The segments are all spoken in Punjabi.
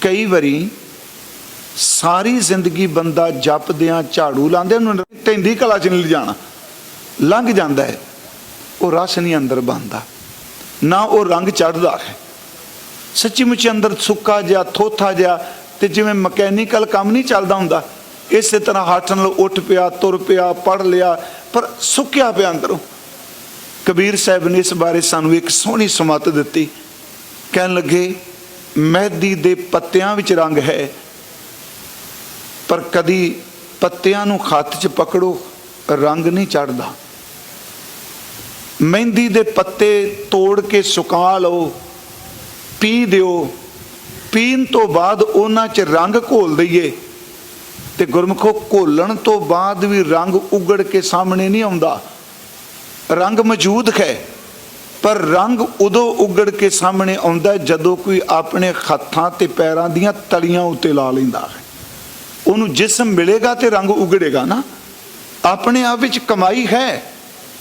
ਕਈ ਵਾਰੀ ਸਾਰੀ ਜ਼ਿੰਦਗੀ ਬੰਦਾ ਜਪਦਿਆਂ ਝਾੜੂ ਲਾਉਂਦੇ, ਉਹਨੂੰ ਟੈਂਦੀ ਕਲਾ ਚ ਨਹੀਂ ਲਿਜਾਣਾ। ਲੰਘ ਜਾਂਦਾ ਹੈ। ਉਹ ਰਸ ਨਹੀਂ ਅੰਦਰ ਬਣਦਾ। ਨਾ ਉਹ ਰੰਗ ਚੜਦਾ ਹੈ। ਸੱਚੀ ਮੁੱਚੀ ਅੰਦਰ ਸੁੱਕਾ ਜਿਹਾ, ਥੋਥਾ ਜਿਹਾ ਤੇ ਜਿਵੇਂ ਮਕੈਨੀਕਲ ਕੰਮ ਨਹੀਂ ਚੱਲਦਾ ਹੁੰਦਾ। ਇਸੇ ਤਰ੍ਹਾਂ ਹੱਥ ਨਾਲ ਉੱਠ ਪਿਆ, ਤੁਰ ਪਿਆ ਪੜ ਲਿਆ, ਪਰ ਸੁੱਕਿਆ ਪਿਆ ਅੰਦਰੋਂ। ਕਬੀਰ ਸਾਹਿਬ ਨੇ ਇਸ ਬਾਰੇ ਸਾਨੂੰ ਇੱਕ ਸੋਹਣੀ ਸਮਤ ਦਿੱਤੀ। ਕਹਿਣ ਲੱਗੇ ਮਹਿੰਦੀ ਦੇ ਪੱਤਿਆਂ ਵਿੱਚ ਰੰਗ ਹੈ। ਪਰ ਕਦੀ ਪੱਤਿਆਂ ਨੂੰ ਹੱਥ 'ਚ ਪਕੜੋ, ਰੰਗ ਨਹੀਂ ਚੜਦਾ ਮਹਿੰਦੀ ਦੇ ਪੱਤੇ ਤੋੜ ਕੇ ਸੁਕਾ ਲਓ, ਪੀ ਦਿਓ। ਪੀਣ ਤੋਂ ਬਾਅਦ ਉਹਨਾਂ 'ਚ ਰੰਗ ਘੋਲ ਦਈਏ ਤੇ ਗੁਰਮਖੋ ਘੋਲਣ ਤੋਂ ਬਾਅਦ ਵੀ ਰੰਗ ਉਗੜ ਕੇ ਸਾਹਮਣੇ ਨਹੀਂ ਆਉਂਦਾ। ਰੰਗ ਮੌਜੂਦ ਹੈ। ਪਰ ਰੰਗ ਉਦੋਂ ਉਗੜ ਕੇ ਸਾਹਮਣੇ ਆਉਂਦਾ ਜਦੋਂ ਕੋਈ ਆਪਣੇ ਹੱਥਾਂ ਤੇ ਪੈਰਾਂ ਦੀਆਂ ਤਲੀਆਂ ਉੱਤੇ ਲਾ ਲੈਂਦਾ ਹੈ। ਉਹਨੂੰ ਜਿਸਮ ਮਿਲੇਗਾ ਤੇ ਰੰਗ ਉਗੜੇਗਾ ਨਾ। ਆਪਣੇ ਆਪ ਵਿੱਚ ਕਮਾਈ ਹੈ,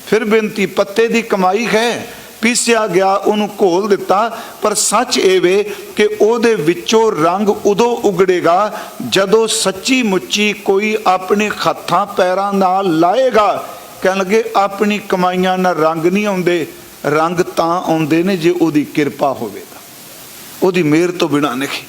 ਫਿਰ ਬੇਨਤੀ ਪੱਤੇ ਦੀ ਕਮਾਈ ਹੈ, ਪੀਸਿਆ ਗਿਆ ਉਹਨੂੰ ਘੋਲ ਦਿੱਤਾ, ਪਰ ਸੱਚ ਇਹ ਵੇ ਕਿ ਉਹਦੇ ਵਿੱਚੋਂ ਰੰਗ ਉਦੋਂ ਉਗੜੇਗਾ ਜਦੋਂ ਸੱਚੀ ਮੁੱਚੀ ਕੋਈ ਆਪਣੇ ਹੱਥਾਂ ਪੈਰਾਂ ਨਾਲ ਲਾਏਗਾ। ਕਹਿਣ ਲੱਗੇ ਆਪਣੀ ਕਮਾਈਆਂ ਨਾਲ ਰੰਗ ਨਹੀਂ ਆਉਂਦੇ। ਰੰਗ ਤਾਂ ਆਉਂਦੇ ਨੇ ਜੇ ਉਹਦੀ ਕਿਰਪਾ ਹੋਵੇਗਾ ਉਹਦੀ ਮਿਹਰ ਤੋਂ ਬਿਨਾਂ ਨਹੀਂ।